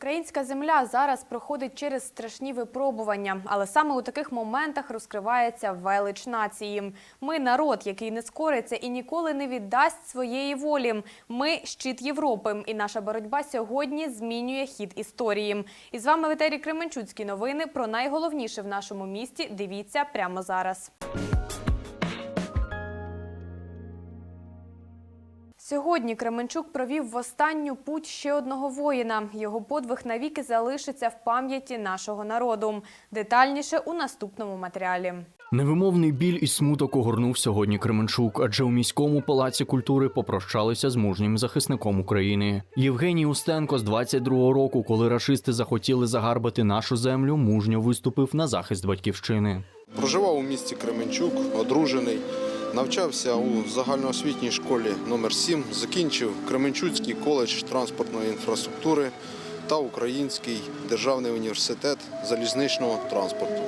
Українська земля зараз проходить через страшні випробування, але саме у таких моментах розкривається велич нації. Ми народ, який не скориться і ніколи не віддасть своєї волі. Ми щит Європи, і наша боротьба сьогодні змінює хід історії. І з вами в Кременчуцькі новини про найголовніше в нашому місті. Дивіться прямо зараз. Сьогодні Кременчук провів в останню путь ще одного воїна. Його подвиг навіки залишиться в пам'яті нашого народу. Детальніше у наступному матеріалі. Невимовний біль і смуток огорнув сьогодні Кременчук, адже у міському палаці культури попрощалися з мужнім захисником України. Євгеній Устенко з 22-го року, коли рашисти захотіли загарбати нашу землю, мужньо виступив на захист батьківщини. Проживав у місті Кременчук, одружений. Навчався у загальноосвітній школі номер 7 закінчив Кременчуцький коледж транспортної інфраструктури та Український державний університет залізничного транспорту.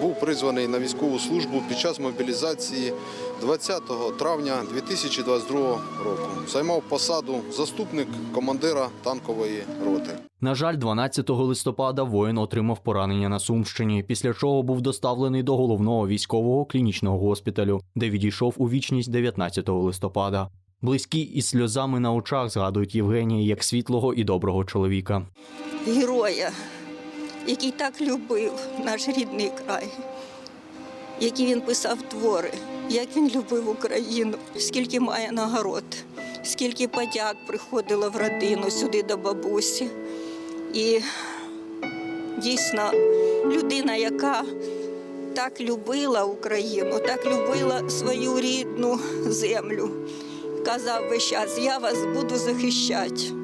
Був призваний на військову службу під час мобілізації 20 травня 2022 року. Займав посаду заступник командира танкової роти. На жаль, 12 листопада воїн отримав поранення на Сумщині, після чого був доставлений до головного військового клінічного госпіталю, де відійшов у вічність 19 листопада. Близькі із сльозами на очах згадують Євгенія як світлого і доброго чоловіка. героя, який так любив наш рідний край, які він писав твори, як він любив Україну, скільки має нагород, скільки подяк приходило в родину сюди до бабусі. І дійсно людина, яка так любила Україну, так любила свою рідну землю. Казав весь час, я вас буду захищати.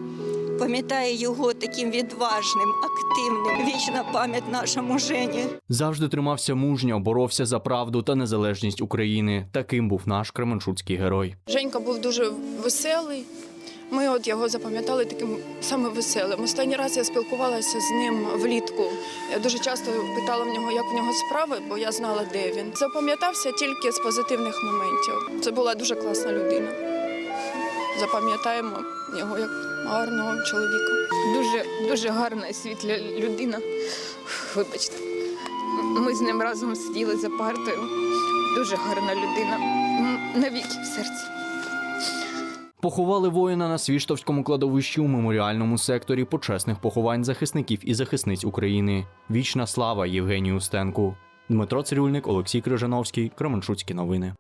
Пам'ятаю його таким відважним, активним. Вічна пам'ять нашому жені. Завжди тримався мужньо, боровся за правду та незалежність України. Таким був наш Кременчуцький герой. Женька був дуже веселий. Ми от його запам'ятали таким саме веселим. Останній раз я спілкувалася з ним влітку. Я дуже часто питала в нього, як в нього справи, бо я знала, де він. Запам'ятався тільки з позитивних моментів. Це була дуже класна людина. Запам'ятаємо його як гарного чоловіка. Дуже дуже гарна і світла людина. Вибачте, ми з ним разом сиділи за партою. Дуже гарна людина. Навіки в серці. Поховали воїна на Свіштовському кладовищі у меморіальному секторі почесних поховань захисників і захисниць України. Вічна слава Євгенію Устенку. Дмитро Цирюльник, Олексій Крижановський, Кременчуцькі новини.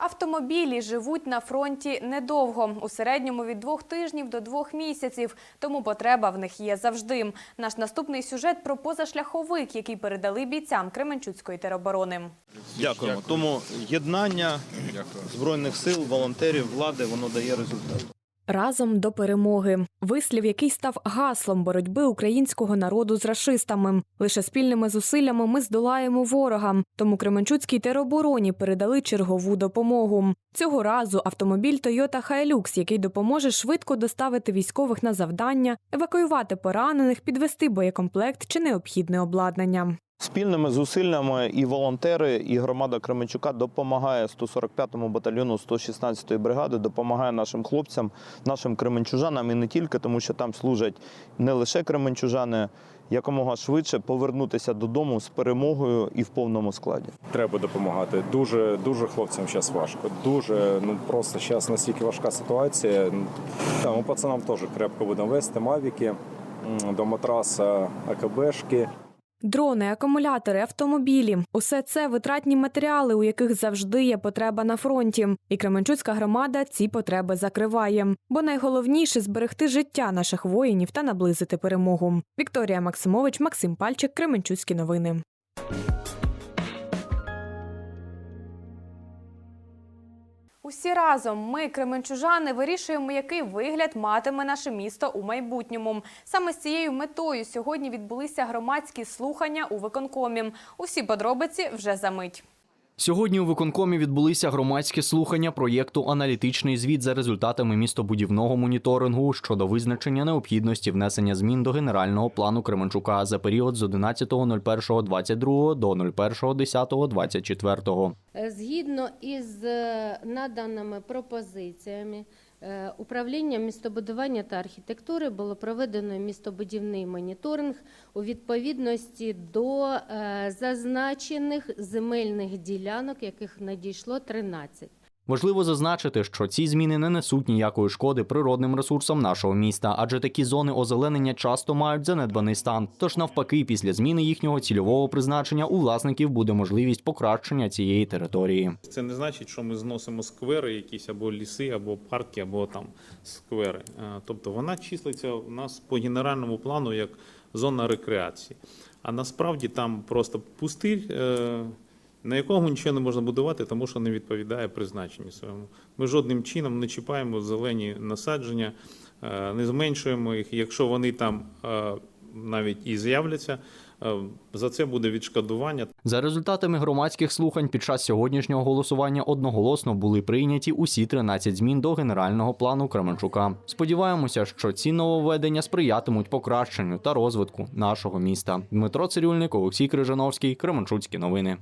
Автомобілі живуть на фронті недовго, у середньому від двох тижнів до двох місяців, тому потреба в них є завжди. Наш наступний сюжет про позашляховик, який передали бійцям Кременчуцької тероборони. Дякуємо. Тому єднання збройних сил, волонтерів, влади воно дає результат. Разом до перемоги. Вислів, який став гаслом боротьби українського народу з рашистами. Лише спільними зусиллями ми здолаємо ворога. Тому Кременчуцькій теробороні передали чергову допомогу. Цього разу автомобіль Toyota Hilux, який допоможе швидко доставити військових на завдання, евакуювати поранених, підвести боєкомплект чи необхідне обладнання. Спільними зусиллями і волонтери, і громада Кременчука допомагає 145-му батальйону 116-ї бригади, допомагає нашим хлопцям, нашим кременчужанам і не тільки, тому що там служать не лише кременчужани, якомога швидше повернутися додому з перемогою і в повному складі. Треба допомагати. Дуже дуже хлопцям зараз важко. Дуже ну просто зараз настільки важка ситуація. Там у пацанам теж крепко будемо вести мавіки до матраса, АКБшки. Дрони, акумулятори, автомобілі усе це витратні матеріали, у яких завжди є потреба на фронті. І Кременчуцька громада ці потреби закриває. Бо найголовніше зберегти життя наших воїнів та наблизити перемогу. Вікторія Максимович, Максим Пальчик, Кременчуцькі новини. Усі разом ми, кременчужани, вирішуємо, який вигляд матиме наше місто у майбутньому. Саме з цією метою сьогодні відбулися громадські слухання у виконкомі. Усі подробиці вже за мить. Сьогодні у виконкомі відбулися громадські слухання проєкту Аналітичний звіт за результатами містобудівного моніторингу щодо визначення необхідності внесення змін до генерального плану Кременчука за період з 11.01.22 до 01.10.24. Е, Згідно із е, наданими пропозиціями, Управлінням містобудування та архітектури було проведено містобудівний моніторинг у відповідності до е, зазначених земельних ділянок, яких надійшло 13. Важливо зазначити, що ці зміни не несуть ніякої шкоди природним ресурсам нашого міста, адже такі зони озеленення часто мають занедбаний стан. Тож, навпаки, після зміни їхнього цільового призначення у власників буде можливість покращення цієї території. Це не значить, що ми зносимо сквери, якісь або ліси, або парки, або там сквери. Е, Тобто вона числиться у нас по генеральному плану як зона рекреації. А насправді там просто пустир, е, на якому нічого не можна будувати, тому що не відповідає призначенню своєму. Ми жодним чином не чіпаємо зелені насадження, е, не зменшуємо їх. Якщо вони там е, навіть і з'являться, е, за це буде відшкодування. За результатами громадських слухань під час сьогоднішнього голосування одноголосно були прийняті усі 13 змін до генерального плану Кременчука. Сподіваємося, що ці нововведення сприятимуть покращенню та розвитку нашого міста. Дмитро Цирюльник, Олексій Крижановський, Кременчуцькі новини.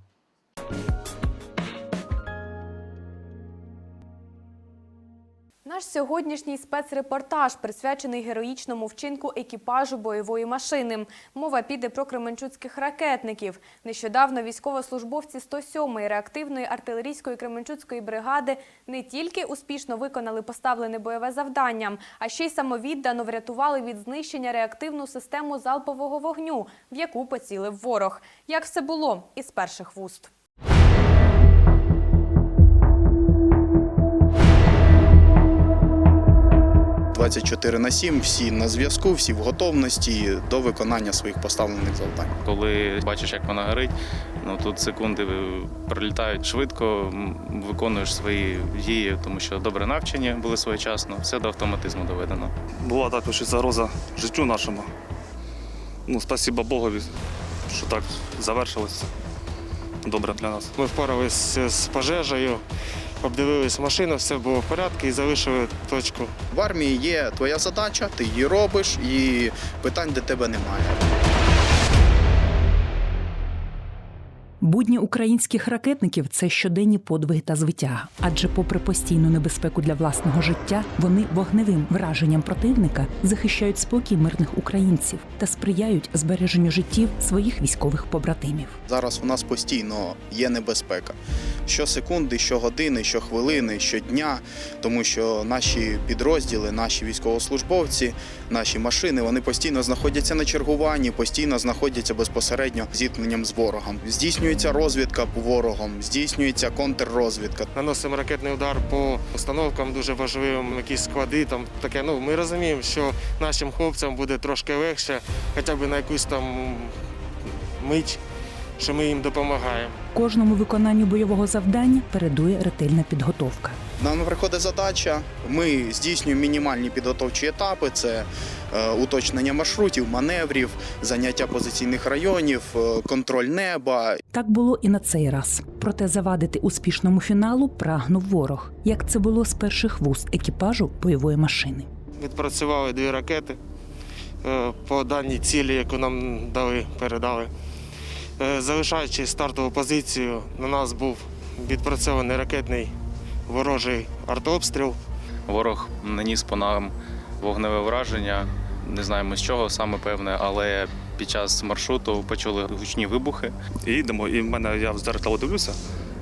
Наш сьогоднішній спецрепортаж присвячений героїчному вчинку екіпажу бойової машини. Мова піде про кременчуцьких ракетників. Нещодавно військовослужбовці 107-ї реактивної артилерійської кременчуцької бригади не тільки успішно виконали поставлене бойове завдання, а ще й самовіддано врятували від знищення реактивну систему залпового вогню, в яку поцілив ворог. Як все було із перших вуст. – 24 на 7, всі на зв'язку, всі в готовності до виконання своїх поставлених завдань. Коли бачиш, як вона горить, ну тут секунди пролітають швидко, виконуєш свої дії, тому що добре навчені були своєчасно, все до автоматизму доведено. Була також і загроза життю нашому. Ну, спасіба Богові, що так завершилося добре для нас. Ми впоралися з пожежею, обдивились машину, все було в порядку і залишили точку. В армії є твоя задача, ти її робиш, і питань до тебе немає. Будні українських ракетників це щоденні подвиги та звитяга. Адже, попри постійну небезпеку для власного життя, вони вогневим враженням противника захищають спокій мирних українців та сприяють збереженню життів своїх військових побратимів. Зараз у нас постійно є небезпека. Щосекунди, щогодини, щохвилини, щодня, тому що наші підрозділи, наші військовослужбовці, наші машини вони постійно знаходяться на чергуванні, постійно знаходяться безпосередньо зіткненням з ворогом. Здійснюється розвідка по ворогам, здійснюється контррозвідка. Наносимо ракетний удар по установкам дуже важливим, якісь склади. Там таке. Ну ми розуміємо, що нашим хлопцям буде трошки легше, хоча б на якусь там мить, що ми їм допомагаємо. Кожному виконанню бойового завдання передує ретельна підготовка. Нам приходить задача. Ми здійснюємо мінімальні підготовчі етапи: це е, уточнення маршрутів, маневрів, заняття позиційних районів, е, контроль неба. Так було і на цей раз. Проте завадити успішному фіналу прагнув ворог, як це було з перших вуст екіпажу бойової машини. Відпрацювали дві ракети е, по даній цілі, яку нам дали, передали. Е, Залишаючи стартову позицію, на нас був відпрацьований ракетний ворожий артобстріл. Ворог наніс по нам вогневе враження, не знаємо з чого саме певне, але під час маршруту почули гучні вибухи. І їдемо, і в мене я в зеркало дивлюся,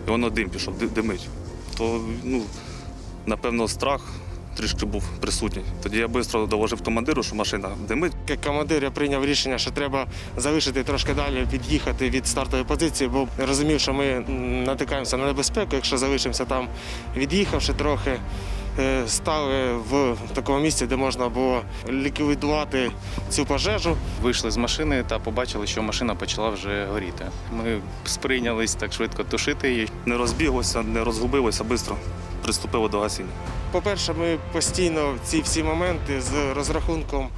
і воно дим пішов, димить. То, ну, напевно, страх трішки був присутній. Тоді я швидко доложив командиру, що машина димить. Як командир я прийняв рішення, що треба залишити трошки далі, від'їхати від стартової позиції, бо розумів, що ми натикаємося на небезпеку. Якщо залишимося там, від'їхавши трохи, е, стали в такому місці, де можна було ліквідувати цю пожежу. Вийшли з машини та побачили, що машина почала вже горіти. Ми сприйнялись так швидко тушити її. Не розбіглося, не розгубилося, швидко приступили до гасіння. По-перше, ми постійно ці всі моменти з розрахунком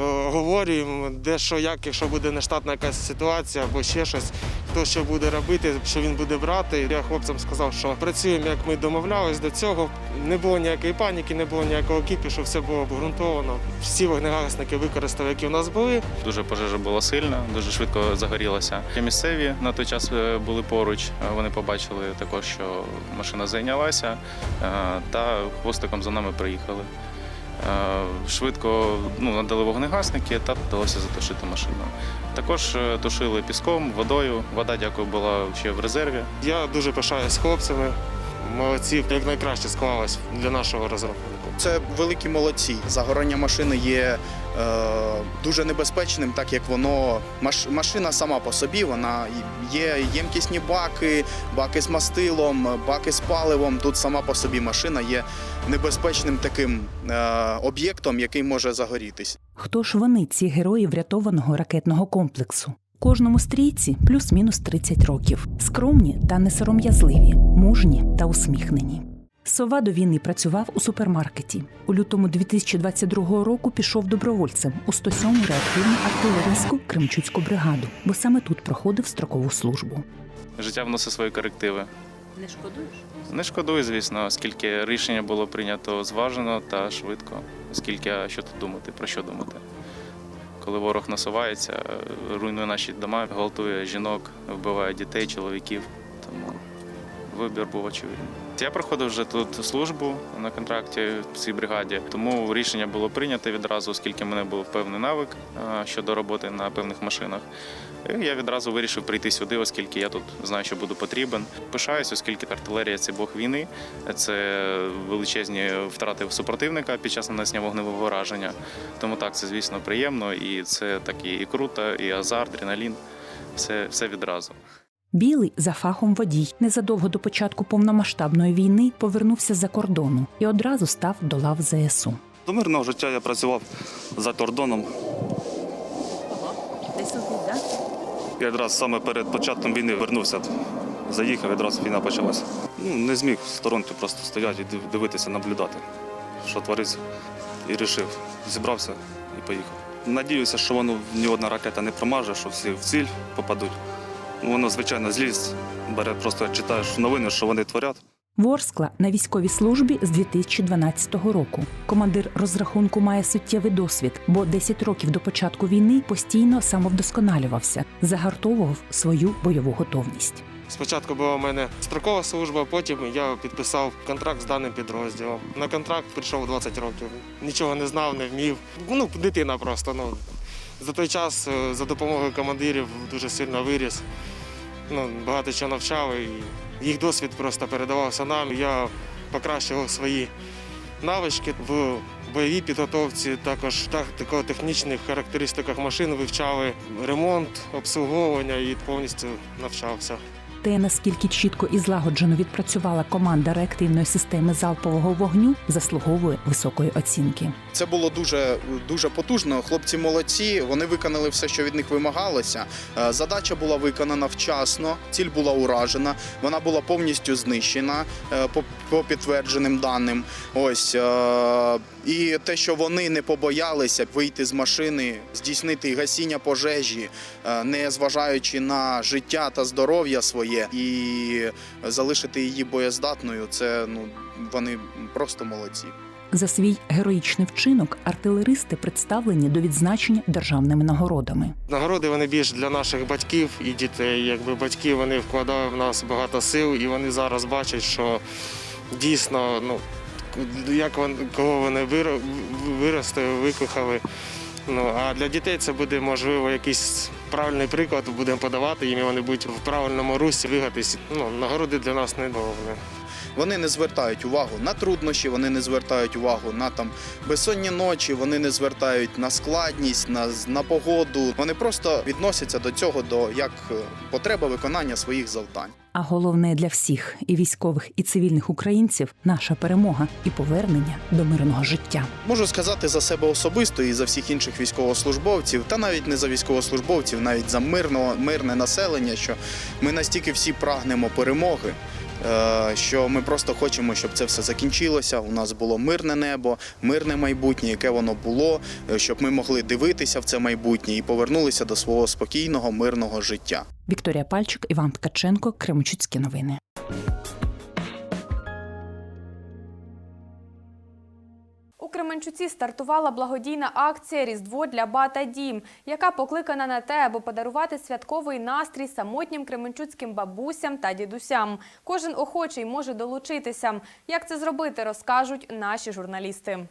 оговорюємо, де що, як, якщо буде нештатна якась ситуація або ще щось, хто що буде робити, що він буде брати. Я хлопцям сказав, що працюємо, як ми домовлялись до цього. Не було ніякої паніки, не було ніякого кіпішу, все було обґрунтовано. Всі вогнегасники використали, які у нас були. Дуже пожежа була сильна, дуже швидко загорілася. Місцеві на той час е, були поруч. е, Вони побачили також, що машина зайнялася, е, та хвостиком за нами приїхали. Е, Швидко ну, надали вогнегасники та вдалося затушити машину. Також е, тушили піском, водою. Вода, дякую, була ще в резерві. Я дуже пишаюсь хлопцями. Молодці, як найкраще склалось для нашого розрахунку. Це великі молодці. Загорання машини є е, дуже небезпечним, так як воно маш, машина сама по собі, вона є ємкісні баки, баки з мастилом, баки з паливом. Тут сама по собі машина є небезпечним таким е, об'єктом, який може загорітись. Хто ж вони, ці герої врятованого ракетного комплексу? Кожному стрійці плюс-мінус 30 років, скромні та несором'язливі, мужні та усміхнені. Сова до війни працював у супермаркеті. У лютому 2022 року пішов добровольцем у 107-му реактивну артилерійську Кремчуцьку бригаду, бо саме тут проходив строкову службу. Життя вносить свої корективи. Не шкодуєш? Не шкодую, звісно, оскільки рішення було прийнято зважено та швидко. Оскільки а що тут думати, про що думати? Коли ворог насувається, руйнує наші дома, гвалтує жінок, вбиває дітей, чоловіків. Тому вибір був очевидний. Я проходив вже тут службу на контракті в цій бригаді, тому рішення було прийнято відразу, оскільки в мене був певний навик щодо роботи на певних машинах. І я відразу вирішив прийти сюди, оскільки я тут знаю, що буду потрібен. Пишаюсь, оскільки артилерія це бог війни, це величезні втрати супротивника під час нанесення вогневого враження. Тому так, це звісно приємно, і це так і круто, і азарт, адреналін. Все, все відразу. Білий за фахом водій незадовго до початку повномасштабної війни повернувся за кордону і одразу став до лав ЗСУ. До мирного життя я працював за кордоном. Десь? Я якраз саме перед початком війни вернувся. Заїхав, відразу війна почалася. Ну, не зміг в сторонці просто стояти і дивитися, наблюдати, що твориться. І вирішив, зібрався і поїхав. Надіюся, що воно ні одна ракета не промаже, що всі в ціль попадуть. Воно, звичайно, злість бере, просто читаєш новини, що вони творять. Ворскла на військовій службі з 2012 року. Командир розрахунку має суттєвий досвід, бо 10 років до початку війни постійно самовдосконалювався, загартовував свою бойову готовність. Спочатку була у мене строкова служба, потім я підписав контракт з даним підрозділом. На контракт прийшов 20 років. Нічого не знав, не вмів. Ну, дитина просто. Ну. За той час е, за допомогою командирів дуже сильно виріс. Ну, багато чого навчав, і їх досвід просто передавався нам. Я покращував свої навички в бойовій підготовці, також в технічних характеристиках машин вивчали ремонт, обслуговування і повністю навчався. Те, наскільки чітко і злагоджено відпрацювала команда реактивної системи залпового вогню, заслуговує високої оцінки. Це було дуже дуже потужно. Хлопці молодці. Вони виконали все, що від них вимагалося. Е, Задача була виконана вчасно, ціль була уражена. Вона була повністю знищена е, по, підтвердженим даним. Ось е, і те, що вони не побоялися вийти з машини, здійснити гасіння пожежі, е, не зважаючи на життя та здоров'я своє, і залишити її боєздатною. Це ну вони просто молодці. За свій героїчний вчинок артилеристи представлені до відзначення державними нагородами. Нагороди вони більш для наших батьків і дітей. Якби батьки вони вкладали в нас багато сил, і вони зараз бачать, що дійсно, ну як вон кого вони виросли, викохали. Ну а для дітей це буде можливо якийсь правильний приклад. Будемо подавати їм, і вони будуть в правильному русі двигатись. Ну нагороди для нас не головне. Вони не звертають увагу на труднощі, вони не звертають увагу на там безсонні ночі, вони не звертають на складність, на, на погоду. Вони просто відносяться до цього до як е, потреба виконання своїх завдань. А головне для всіх і військових, і цивільних українців наша перемога і повернення до мирного життя. Можу сказати за себе особисто і за всіх інших військовослужбовців, та навіть не за військовослужбовців, навіть за мирного, мирне населення, що ми настільки всі прагнемо перемоги. Е, що ми просто хочемо, щоб це все закінчилося. У нас було мирне небо, мирне майбутнє, яке воно було, е, щоб ми могли дивитися в це майбутнє і повернулися до свого спокійного, мирного життя. Вікторія Пальчик, Іван Ткаченко, Кремчуцькі новини. Кременчуці стартувала благодійна акція Різдво для бата дім, яка покликана на те, аби подарувати святковий настрій самотнім кременчуцьким бабусям та дідусям. Кожен охочий може долучитися. Як це зробити, розкажуть наші журналісти.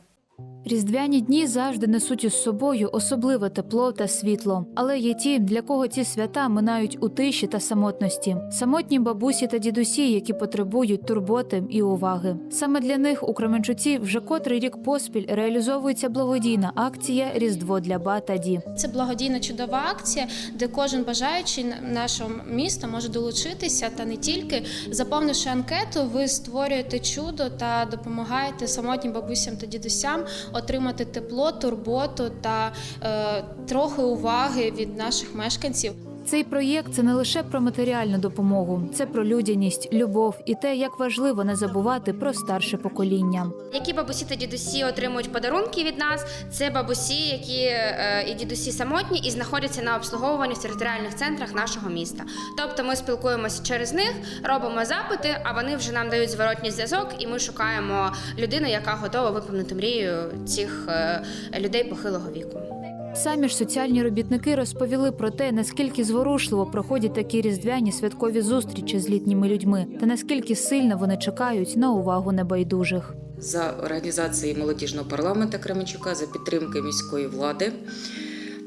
Різдвяні дні завжди несуть із собою особливе тепло та світло. Але є ті, для кого ці свята минають у тиші та самотності. Самотні бабусі та дідусі, які потребують турботи і уваги. Саме для них у Кременчуці вже котрий рік поспіль реалізовується благодійна акція Різдво для ба та ді. Це благодійна чудова акція, де кожен бажаючий нашого міста може долучитися та не тільки заповнивши анкету, ви створюєте чудо та допомагаєте самотнім бабусям та дідусям отримати тепло, турботу та е, трохи уваги від наших мешканців. Цей проєкт це не лише про матеріальну допомогу, це про людяність, любов і те, як важливо не забувати про старше покоління. Які бабусі та дідусі отримують подарунки від нас? Це бабусі, які е, і дідусі самотні і знаходяться на обслуговуванні в територіальних центрах нашого міста. Тобто ми спілкуємося через них, робимо запити, а вони вже нам дають зворотній зв'язок, і ми шукаємо людину, яка готова виповнити мрію цих е, людей похилого віку. Самі ж соціальні робітники розповіли про те, наскільки зворушливо проходять такі різдвяні святкові зустрічі з літніми людьми, та наскільки сильно вони чекають на увагу небайдужих. за організації молодіжного парламенту Кременчука за підтримки міської влади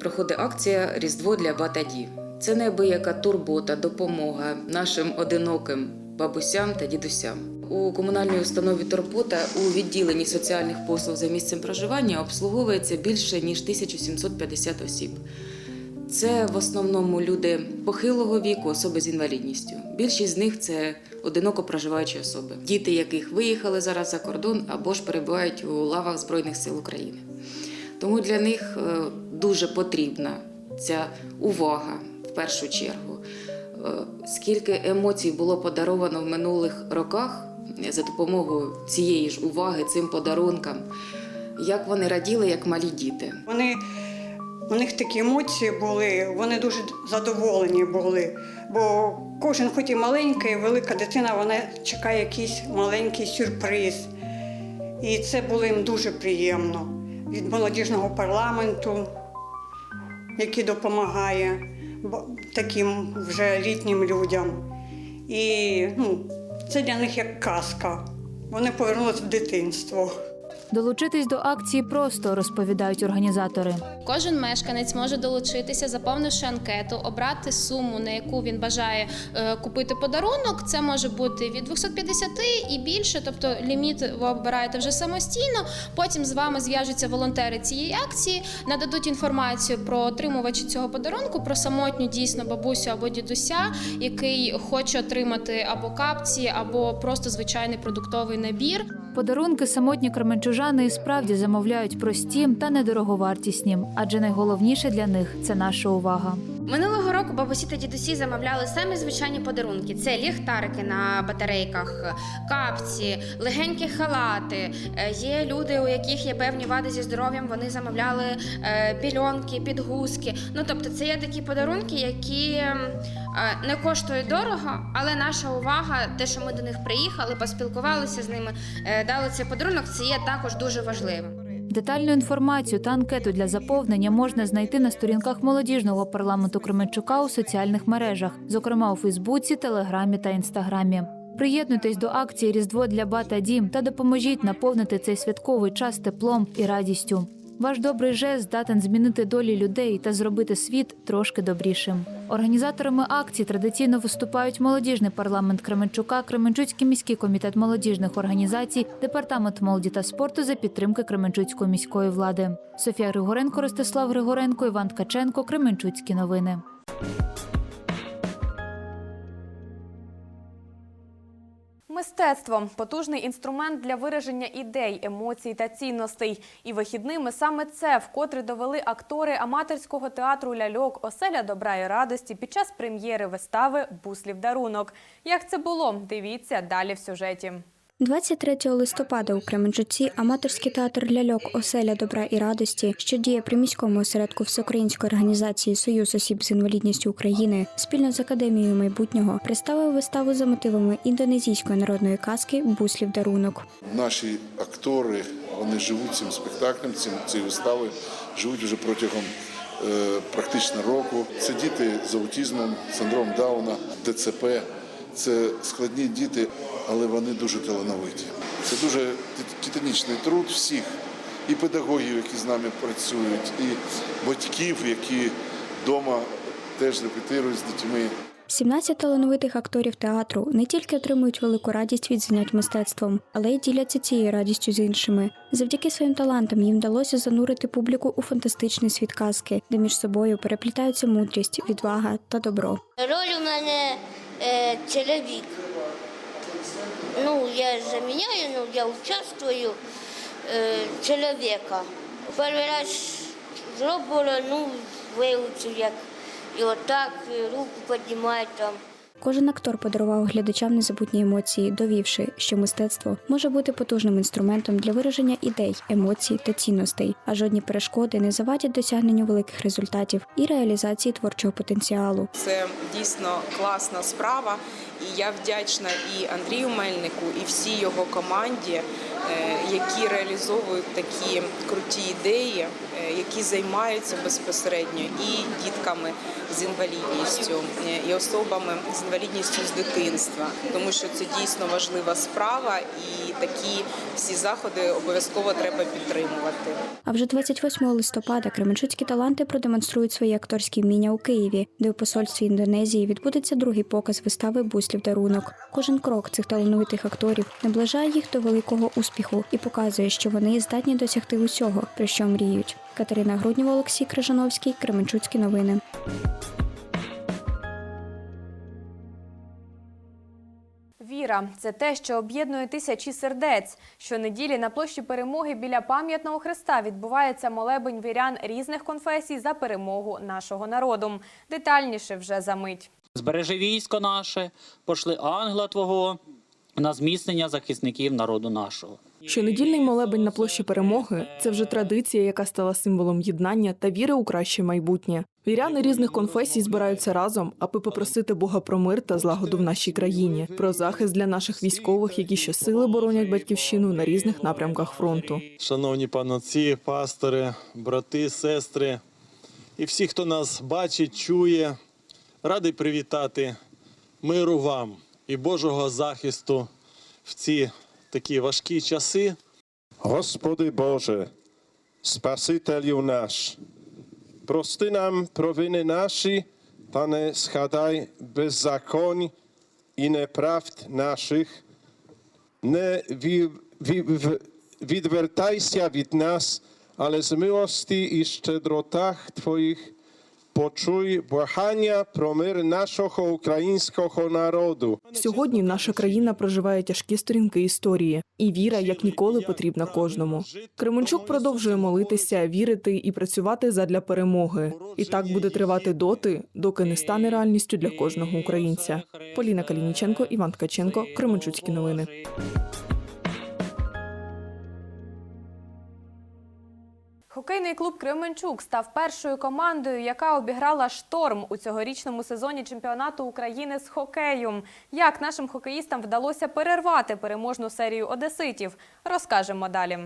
проходить акція Різдво для Батаді. Це неабияка турбота, допомога нашим одиноким бабусям та дідусям. У комунальній установі Турбота у відділенні соціальних послуг за місцем проживання обслуговується більше ніж 1750 осіб. Це в основному люди похилого віку, особи з інвалідністю. Більшість з них це одиноко проживаючі особи, діти яких виїхали зараз за кордон або ж перебувають у лавах Збройних сил України. Тому для них е, дуже потрібна ця увага в першу чергу. Е, Скільки емоцій було подаровано в минулих роках за допомогою цієї ж уваги, цим подарункам, як вони раділи, як малі діти. Вони у них такі емоції були, вони дуже задоволені були. Бо кожен, хоч і маленька, і велика дитина, вона чекає якийсь маленький сюрприз. І це було їм дуже приємно від молодіжного парламенту, який допомагає таким вже літнім людям. І ну, це для них як казка. Вони повернулися в дитинство. Долучитись до акції просто розповідають організатори. Кожен мешканець може долучитися, заповнивши анкету, обрати суму, на яку він бажає е, купити подарунок. Це може бути від 250 і більше, тобто ліміт ви обираєте вже самостійно. Потім з вами зв'яжуться волонтери цієї акції, нададуть інформацію про отримувача цього подарунку, про самотню дійсно бабусю або дідуся, який хоче отримати або капці, або просто звичайний продуктовий набір. Подарунки самотні кременчужани і справді замовляють прості та недороговартісні, адже найголовніше для них це наша увага. Минулого року бабусі та дідусі замовляли самі звичайні подарунки: це ліхтарики на батарейках, капці, легенькі халати. Е, Є люди, у яких є певні вади зі здоров'ям. Вони замовляли е, пільонки, підгузки. Ну тобто, це є такі подарунки, які е, не коштують дорого, але наша увага, те, що ми до них приїхали, поспілкувалися з ними, дали цей подарунок, це є також дуже важливим. Детальну інформацію та анкету для заповнення можна знайти на сторінках молодіжного парламенту Кременчука у соціальних мережах, зокрема у Фейсбуці, Телеграмі та Інстаграмі. Приєднуйтесь до акції Різдво для бата дім та допоможіть наповнити цей святковий час теплом і радістю. Ваш добрий жест здатен змінити долі людей та зробити світ трошки добрішим. Організаторами акції традиційно виступають молодіжний парламент Кременчука, Кременчуцький міський комітет молодіжних організацій, департамент молоді та спорту за підтримки Кременчуцької міської влади. Софія Григоренко, Ростислав Григоренко, Іван Ткаченко, Кременчуцькі новини. Мистецтво потужний інструмент для вираження ідей, емоцій та цінностей. І вихідними саме це вкотре довели актори аматорського театру ляльок Оселя добра і радості під час прем'єри вистави Буслів дарунок. Як це було? Дивіться далі в сюжеті. 23 листопада у Кременчуці аматорський театр ляльок Оселя добра і радості, що діє при міському осередку Всеукраїнської організації Союз осіб з інвалідністю України спільно з академією майбутнього представив виставу за мотивами індонезійської народної казки Буслів дарунок. Наші актори вони живуть цим спектаклем, цим цією виставою, живуть вже протягом е, практично року. Це діти з аутизмом, синдром Дауна, ДЦП. Це складні діти, але вони дуже талановиті. Це дуже ти- титанічний труд всіх, і педагогів, які з нами працюють, і батьків, які вдома теж репетирують з дітьми. 17 талановитих акторів театру не тільки отримують велику радість від занять мистецтвом, але й діляться цією радістю з іншими. Завдяки своїм талантам їм вдалося занурити публіку у фантастичний світ казки, де між собою переплітаються мудрість, відвага та добро. Роль у мене е, чоловік. Ну, я заміняю, ну, я участвую э, чоловіка. Перший раз зробила, ну, вилучу, як і отак е, руку піднімаю там. Кожен актор подарував глядачам незабутні емоції, довівши, що мистецтво може бути потужним інструментом для вираження ідей, емоцій та цінностей, а жодні перешкоди не завадять досягненню великих результатів і реалізації творчого потенціалу. Це дійсно класна справа, і я вдячна і Андрію Мельнику, і всій його команді, е, які реалізовують такі круті ідеї, е, які займаються безпосередньо і дітками з інвалідністю, е, і особами з інвалідністю з дитинства, тому що це дійсно важлива справа, і такі всі заходи обов'язково треба підтримувати. А вже 28 листопада кременчуцькі таланти продемонструють свої акторські вміння у Києві, де у посольстві Індонезії відбудеться другий показ вистави Буслів дарунок. Кожен крок цих талановитих акторів наближає їх до великого успіху і показує, що вони здатні досягти усього, про що мріють. Катерина Груднєва, Олексій Крижановський, Кременчуцькі новини. Віра це те, що об'єднує тисячі сердець. Щонеділі на площі перемоги біля пам'ятного хреста відбувається молебень вірян різних конфесій за перемогу нашого народу. Детальніше вже за мить. Збережи військо наше, пошли ангела Твого на зміцнення захисників народу нашого. Щонедільний молебень на площі перемоги це вже традиція, яка стала символом єднання та віри у краще майбутнє. Віряни різних конфесій збираються разом, аби попросити Бога про мир та злагоду в нашій країні, про захист для наших військових, які щосили боронять батьківщину на різних напрямках фронту. Шановні панотці, пастори, брати, сестри і всі, хто нас бачить, чує, радий привітати миру вам і Божого захисту в ці такі важкі часи. Господи Боже, Спасителю наш, прости нам провини наші, та не схадай беззаконь і неправд наших, не відвертайся від нас, але з милості і щедротах Твоїх почуй благання про мир нашого українського народу. Сьогодні наша країна проживає тяжкі сторінки історії, і віра як ніколи потрібна кожному. Кременчук продовжує молитися, вірити і працювати задля перемоги. І так буде тривати доти, доки не стане реальністю для кожного українця. Поліна Калініченко, Іван Ткаченко, Кременчуцькі новини. Хокейний клуб Кременчук став першою командою, яка обіграла шторм у цьогорічному сезоні чемпіонату України з хокею. Як нашим хокеїстам вдалося перервати переможну серію одеситів, розкажемо далі.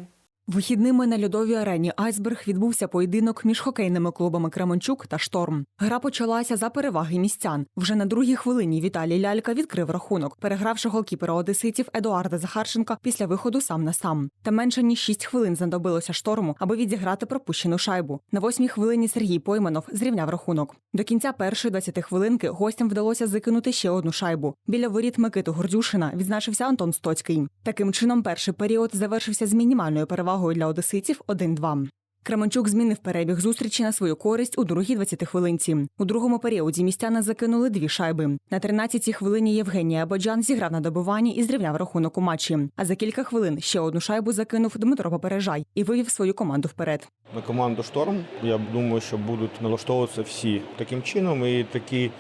Вихідними на льодовій арені Айсберг відбувся поєдинок між хокейними клубами Кременчук та Шторм. Гра почалася за переваги містян. Вже на другій хвилині Віталій Лялька відкрив рахунок, перегравши голкіпера одеситів Едуарда Захарченка після виходу сам на сам. Та менше ніж 6 хвилин знадобилося шторму, аби відіграти пропущену шайбу. На восьмій хвилині Сергій Пойманов зрівняв рахунок. До кінця першої 20 хвилинки гостям вдалося закинути ще одну шайбу. Біля воріт Микиту Гордюшина відзначився Антон Стоцький. Таким чином, перший період завершився з мінімальною перевагою для одеситів 1-2. Кременчук змінив перебіг зустрічі на свою користь у другій 20 хвилинці. У другому періоді містяни закинули дві шайби. На 13-й хвилині Євгеній Абаджан зіграв на добиванні і зрівняв рахунок у матчі. А за кілька хвилин ще одну шайбу закинув Дмитро Попережай і вивів свою команду вперед. На команду Шторм я думаю, що будуть налаштовуватися всі таким чином. І такі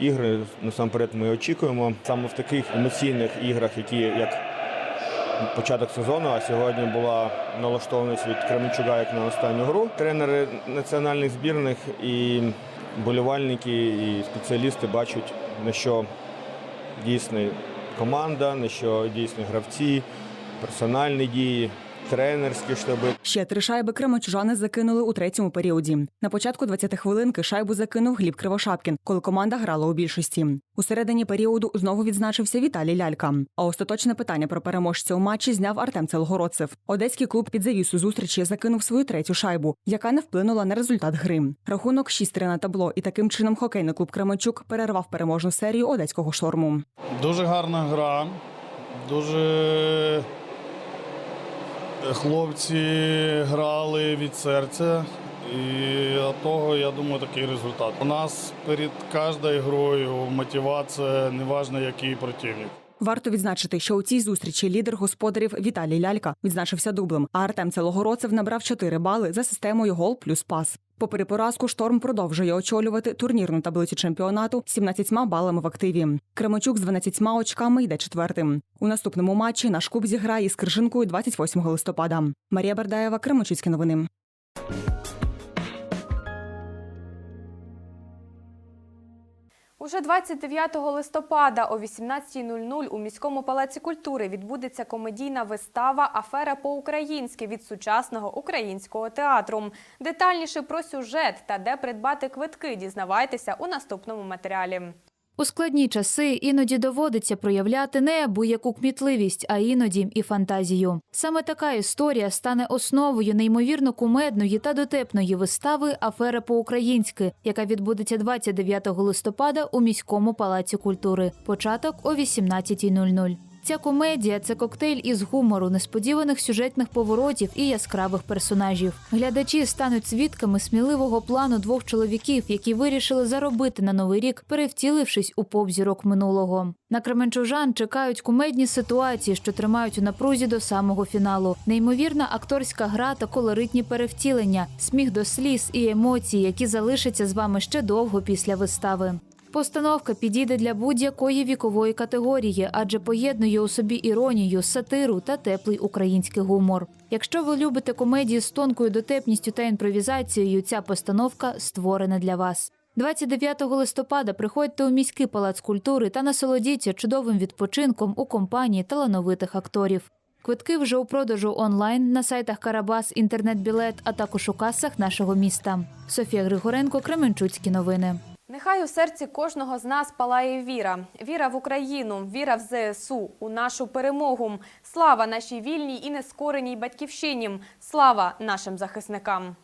ігри насамперед ми очікуємо. Саме в таких емоційних іграх, які як початок сезону, а сьогодні була налаштованість від Кременчуга як на останню гру. Тренери національних збірних і болівальники, і спеціалісти бачать, на що дійсна команда, на що дійсні гравці, персональні дії, тренерські штаби. Ще три шайби кременчужани закинули у третьому періоді. На початку 20 хвилинки шайбу закинув Гліб Кривошапкін, коли команда грала у більшості. У середині періоду знову відзначився Віталій Лялька. А остаточне питання про переможця у матчі зняв Артем Целогородцев. Одеський клуб під завісу зустрічі закинув свою третю шайбу, яка не вплинула на результат гри. Рахунок 6-3 на табло, і таким чином хокейний клуб Кременчук перервав переможну серію одеського шторму. Дуже гарна гра. Дуже хлопці грали від серця. І від того, я думаю, такий результат. У нас перед кожною грою мотивація, неважно який противник. Варто відзначити, що у цій зустрічі лідер господарів Віталій Лялька відзначився дублем, а Артем Целогородцев набрав 4 бали за системою гол плюс пас. Попри поразку, шторм продовжує очолювати турнірну таблицю чемпіонату 17 балами в активі. Кременчук з 12 очками йде четвертим. У наступному матчі наш клуб зіграє із Крижинкою 28 листопада. Марія Бердаєва, Кременчуцькі новини. Уже 29 листопада о 18.00 у міському палаці культури відбудеться комедійна вистава Афера по-українськи від сучасного українського театру. Детальніше про сюжет та де придбати квитки дізнавайтеся у наступному матеріалі. У складні часи іноді доводиться проявляти не абияку кмітливість, а іноді і фантазію. Саме така історія стане основою неймовірно кумедної та дотепної вистави Афера по-українськи, яка відбудеться 29 листопада у міському палаці культури. Початок о 18.00. Ця комедія це коктейль із гумору, несподіваних сюжетних поворотів і яскравих персонажів. Глядачі стануть свідками сміливого плану двох чоловіків, які вирішили заробити на новий рік, перевтілившись у поп-зірок минулого. На кременчужан чекають кумедні ситуації, що тримають у напрузі до самого фіналу. Неймовірна акторська гра та колоритні перевтілення, сміх до сліз і емоції, які залишаться з вами ще довго після вистави. Постановка підійде для будь-якої вікової категорії, адже поєднує у собі іронію, сатиру та теплий український гумор. Якщо ви любите комедії з тонкою дотепністю та імпровізацією, ця постановка створена для вас. 29 листопада приходьте у міський палац культури та насолодіться чудовим відпочинком у компанії талановитих акторів. Квитки вже у продажу онлайн на сайтах Карабас, інтернет-білет, а також у касах нашого міста. Софія Григоренко, Кременчуцькі новини. Нехай у серці кожного з нас палає віра. Віра в Україну, віра в ЗСУ, у нашу перемогу. Слава нашій вільній і нескореній батьківщині. Слава нашим захисникам.